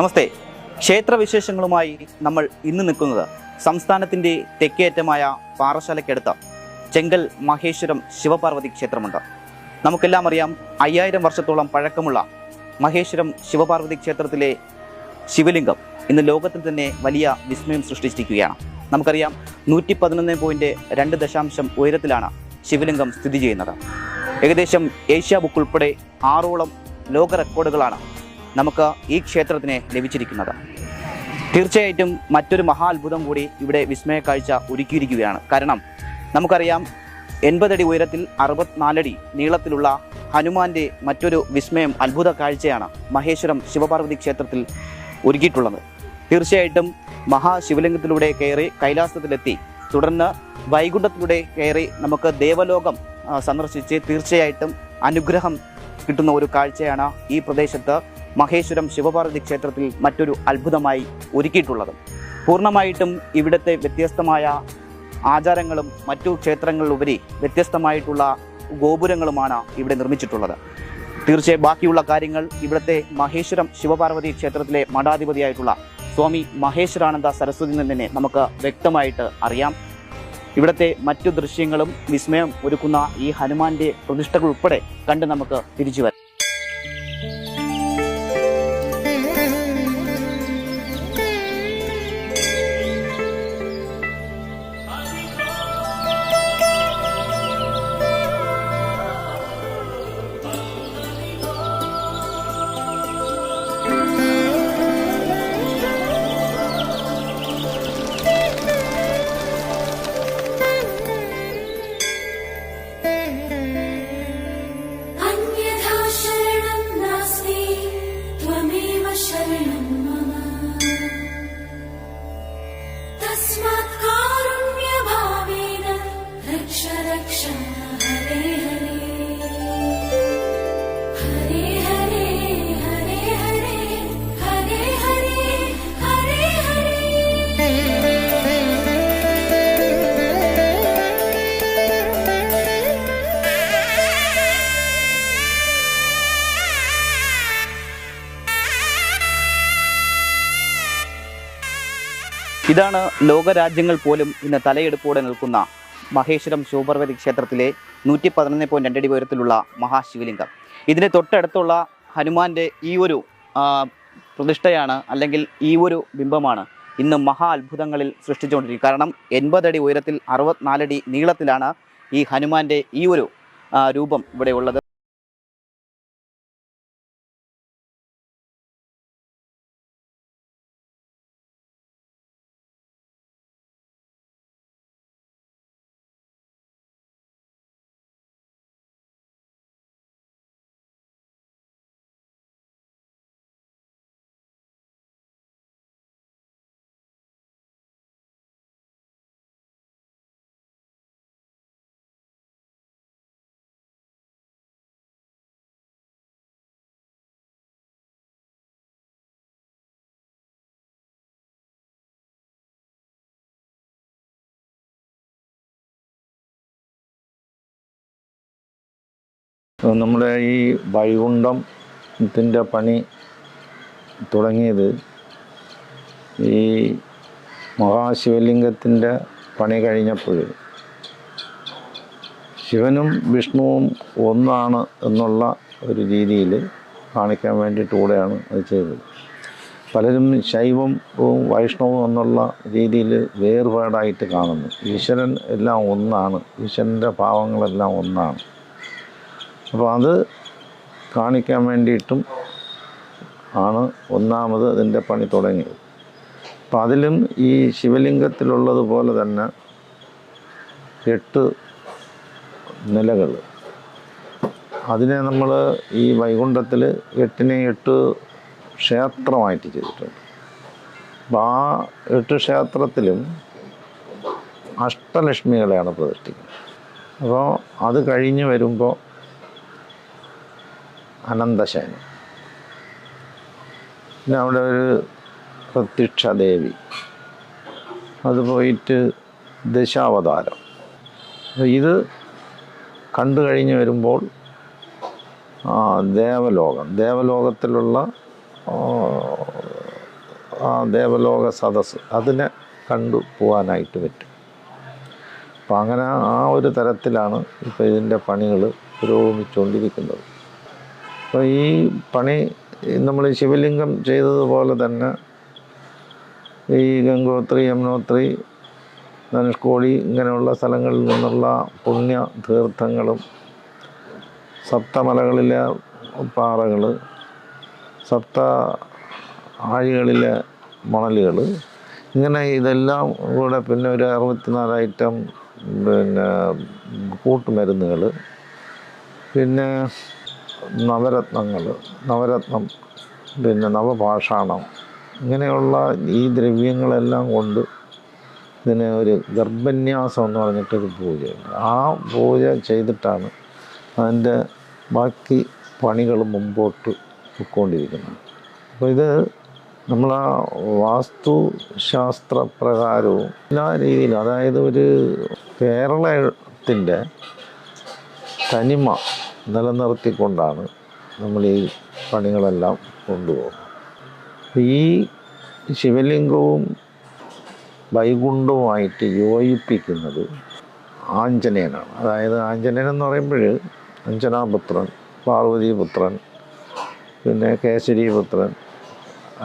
നമസ്തേ. ക്ഷേത്രവിശേഷങ്ങളുമായി നമ്മൾ ഇന്ന് നിൽക്കുന്നത് സംസ്ഥാനത്തിന്റെ തെക്കേയറ്റമായ പാറശാലയ്ക്കടുത്ത ചെങ്കൽ മഹേശ്വരം ശിവപാർവതി ക്ഷേത്രമുണ്ട്. നമുക്കെല്ലാം അറിയാം അയ്യായിരം വർഷത്തോളം പഴക്കമുള്ള മഹേശ്വരം ശിവപാർവതി ക്ഷേത്രത്തിലെ ശിവലിംഗം ഇന്ന് ലോകത്തിൽ തന്നെ വലിയ വിസ്മയം സൃഷ്ടിച്ചിരിക്കുകയാണ്. നമുക്കറിയാം നൂറ്റി പതിനൊന്ന് പോയിന്റ് രണ്ട് ദശാംശം ഉയരത്തിലാണ് ശിവലിംഗം സ്ഥിതി ചെയ്യുന്നത്. ഏകദേശം ഏഷ്യ ബുക്ക് ഉൾപ്പെടെ ആറോളം ലോക റെക്കോർഡുകളാണ് നമുക്ക് ഈ ക്ഷേത്രത്തിന് ലഭിച്ചിരിക്കുന്നത്. തീർച്ചയായിട്ടും മറ്റൊരു മഹാത്ഭുതം കൂടി ഇവിടെ വിസ്മയ കാഴ്ച ഒരുക്കിയിരിക്കുകയാണ്. കാരണം നമുക്കറിയാം എൺപതടി ഉയരത്തിൽ അറുപത്തിനാലടി നീളത്തിലുള്ള ഹനുമാന്റെ മറ്റൊരു വിസ്മയം അത്ഭുത കാഴ്ചയാണ് മഹേശ്വരം ശിവപാർവതി ക്ഷേത്രത്തിൽ ഒരുക്കിയിട്ടുള്ളത്. തീർച്ചയായിട്ടും മഹാശിവലിംഗത്തിലൂടെ കയറി കൈലാസത്തിലെത്തി തുടർന്ന് വൈകുണ്ഠത്തിലൂടെ കയറി നമുക്ക് ദേവലോകം സന്ദർശിച്ച് തീർച്ചയായിട്ടും അനുഗ്രഹം കിട്ടുന്ന ഒരു കാഴ്ചയാണ് ഈ പ്രദേശത്ത് മഹേശ്വരം ശിവപാർവതി ക്ഷേത്രത്തിൽ മറ്റൊരു അത്ഭുതമായി ഒരുക്കിയിട്ടുള്ളത്. പൂർണമായിട്ടും ഇവിടുത്തെ വ്യത്യസ്തമായ ആചാരങ്ങളും മറ്റു ക്ഷേത്രങ്ങളിലുപരി വ്യത്യസ്തമായിട്ടുള്ള ഗോപുരങ്ങളുമാണ് ഇവിടെ നിർമ്മിച്ചിട്ടുള്ളത്. തീർച്ചയായും ബാക്കിയുള്ള കാര്യങ്ങൾ ഇവിടുത്തെ മഹേശ്വരം ശിവപാർവതി ക്ഷേത്രത്തിലെ മഠാധിപതിയായിട്ടുള്ള സ്വാമി മഹേശ്വരാനന്ദ സരസ്വതി തന്നെ നമുക്ക് വ്യക്തമായിട്ട് അറിയാം. ഇവിടുത്തെ മറ്റു ദൃശ്യങ്ങളും വിസ്മയം ഒരുക്കുന്ന ഈ ഹനുമാന്റെ പ്രതിഷ്ഠകൾ ഉൾപ്പെടെ കണ്ട് നമുക്ക് തിരിച്ചു വരാം. ഇതാണ് ലോകരാജ്യങ്ങൾ പോലും ഇന്ന് തലയെടുപ്പോടെ നിൽക്കുന്ന മഹേശ്വരം ശൂപർവതി ക്ഷേത്രത്തിലെ നൂറ്റി പതിനൊന്ന് പോയിന്റ് രണ്ടടി ഉയരത്തിലുള്ള മഹാശിവലിംഗം. ഇതിന് തൊട്ടടുത്തുള്ള ഹനുമാന്റെ ഈ ഒരു പ്രതിഷ്ഠയാണ് അല്ലെങ്കിൽ ഈ ഒരു ബിംബമാണ് ഇന്ന് മഹാ അത്ഭുതങ്ങളിൽ സൃഷ്ടിച്ചുകൊണ്ടിരിക്കുന്നത്. കാരണം എൺപതടി ഉയരത്തിൽ അറുപത്തിനാലടി നീളത്തിലാണ് ഈ ഹനുമാന്റെ ഈ ഒരു രൂപം ഇവിടെ ഉള്ളത്. നമ്മുടെ ഈ വൈകുണ്ഠത്തിന്റെ പണി തുടങ്ങിയത് ഈ മഹാശിവലിംഗത്തിന്റെ പണി കഴിഞ്ഞപ്പോൾ ശിവനും വിഷ്ണുവും ഒന്നാണ് എന്നുള്ള ഒരു രീതിയിൽ കാണിക്കാൻ വേണ്ടിയിട്ട് കൂടെയാണ് അത് ചെയ്തത്. പലരും ശൈവം വൈഷ്ണവും എന്നുള്ള രീതിയിൽ വേർപാടായിട്ട് കാണുന്നു. ഈശ്വരൻ എല്ലാം ഒന്നാണ്. ഈശ്വരന്റെ ഭാവങ്ങളെല്ലാം ഒന്നാണ്. അപ്പോൾ അത് കാണിക്കാൻ വേണ്ടിയിട്ടും ആണ് ഒന്നാമത് അതിന്റെ പണി തുടങ്ങിയത്. അപ്പം അതിലും ഈ ശിവലിംഗത്തിലുള്ളതുപോലെ തന്നെ എട്ട് നിലകൾ. അതിനെ നമ്മൾ ഈ വൈകുണ്ഠത്തിൽ എട്ടിനെ എട്ട് ക്ഷേത്രമായിട്ട് ചെയ്തിട്ടുണ്ട്. അപ്പം ആ എട്ട് ക്ഷേത്രത്തിലും അഷ്ടലക്ഷ്മികളെയാണ് പ്രതിഷ്ഠിക്കുന്നത്. അപ്പോൾ അത് കഴിഞ്ഞ് വരുമ്പോൾ അനന്തശയനം. പിന്നെ അവിടെ ഒരു പ്രത്യക്ഷ ദേവി അത് പോയിട്ട് ദശാവതാരം. ഇത് കണ്ടു കഴിഞ്ഞ് വരുമ്പോൾ ദേവലോകം. ദേവലോകത്തിലുള്ള ആ ദേവലോക സദസ്സ് അതിനെ കണ്ടു പോകാനായിട്ട് പറ്റും. അപ്പം അങ്ങനെ ആ ഒരു തരത്തിലാണ് ഇപ്പോൾ ഇതിന്റെ പണികൾ പുരോഗമിച്ചുകൊണ്ടിരിക്കുന്നത് അപ്പോൾ ഈ പണി നമ്മൾ ശിവലിംഗം ചെയ്തതുപോലെ തന്നെ ഈ ഗംഗോത്രി യമുനോത്രി ധനുഷ്കോടി ഇങ്ങനെയുള്ള സ്ഥലങ്ങളിൽ നിന്നുള്ള പുണ്യ തീർത്ഥങ്ങളും സപ്തമലകളിലെ പാറകൾ സപ്ത ആഴികളിലെ മണലുകൾ ഇങ്ങനെ ഇതെല്ലാം കൂടെ പിന്നെ ഒരു അറുപത്തിനാല് ഐറ്റം പിന്നെ കൂട്ടുമരുന്നുകൾ പിന്നെ നവരത്നങ്ങൾ നവരത്നം പിന്നെ നവഭാഷാണം ഇങ്ങനെയുള്ള ഈ ദ്രവ്യങ്ങളെല്ലാം കൊണ്ട് ഇതിനെ ഒരു ഗർഭന്യാസം എന്ന് പറഞ്ഞിട്ടൊരു പൂജയുണ്ട് ആ പൂജ ചെയ്തിട്ടാണ് അതിന്റെ ബാക്കി പണികൾ മുമ്പോട്ട് പൊയ്ക്കൊണ്ടിരിക്കുന്നത്. അപ്പോൾ ഇത് നമ്മൾ ആ വാസ്തുശാസ്ത്ര പ്രകാരവും എല്ലാ രീതിയിലും അതായത് ഒരു കേരളത്തിന്റെ തനിമ നിലനിർത്തിക്കൊണ്ടാണ് നമ്മൾ ഈ പണികളെല്ലാം കൊണ്ടുപോകുന്നത്. ഈ ശിവലിംഗവും വൈകുണ്ഠവുമായിട്ട് യോജിപ്പിക്കുന്നത് ആഞ്ജനേയനാണ്. അതായത് ആഞ്ജനേയൻ എന്ന് പറയുമ്പോൾ അഞ്ജനാപുത്രൻ പാർവതീപുത്രൻ പിന്നെ കേസരീപുത്രൻ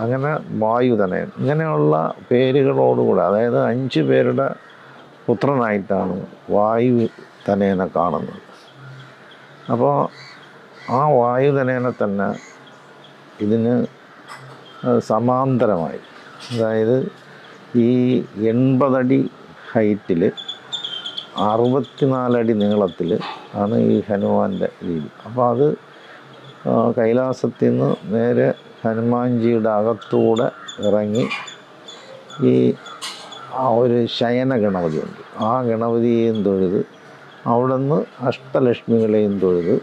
അങ്ങനെ വായുധനയൻ ഇങ്ങനെയുള്ള പേരുകളോടുകൂടെ അതായത് അഞ്ച് പേരുടെ പുത്രനായിട്ടാണ് വായു തനേനെ കാണുന്നത്. അപ്പോൾ ആ വായുധനേനെ തന്നെ ഇതിന് സമാന്തരമായി. അതായത് ഈ എൺപതടി ഹൈറ്റിൽ അറുപത്തിനാലടി നീളത്തിൽ ആണ് ഈ ഹനുമാന്റെ രീതി. അപ്പോൾ അത് കൈലാസത്തിൽ നിന്ന് നേരെ ഹനുമാൻജിയുടെ അകത്തൂടെ ഇറങ്ങി ഈ ഒരു ശയന ഗണപതിയുണ്ട് ആ ഗണപതിയെയും തൊഴുത് അവിടെ നിന്ന് അഷ്ടലക്ഷ്മികളെയും തൊഴുത്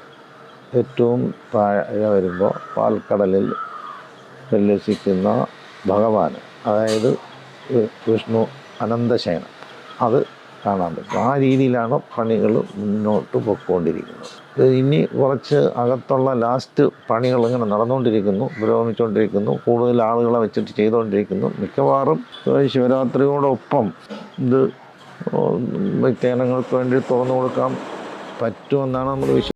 ഏറ്റവും താഴെ വരുമ്പോൾ പാൽക്കടലിൽ ഉല്ലസിക്കുന്ന ഭഗവാൻ അതായത് വിഷ്ണു അനന്തശയനം. അത് കാണാൻ പറ്റും. ആ രീതിയിലാണ് പണികൾ മുന്നോട്ട് പൊയ്ക്കൊണ്ടിരിക്കുന്നത് ഇനി കുറച്ച് അകത്തുള്ള ലാസ്റ്റ് പണികൾ ഇങ്ങനെ നടന്നുകൊണ്ടിരിക്കുന്നു പുരോഗമിച്ചുകൊണ്ടിരിക്കുന്നു കൂടുതൽ ആളുകളെ വെച്ചിട്ട് ചെയ്തുകൊണ്ടിരിക്കുന്നു. മിക്കവാറും ശിവരാത്രിയോടൊപ്പം ഇത് ഭക്തജനങ്ങൾക്ക് വേണ്ടി തുറന്നു കൊടുക്കാൻ പറ്റുമെന്നാണ് നമ്മൾ വിശ്വസിക്കുന്നത്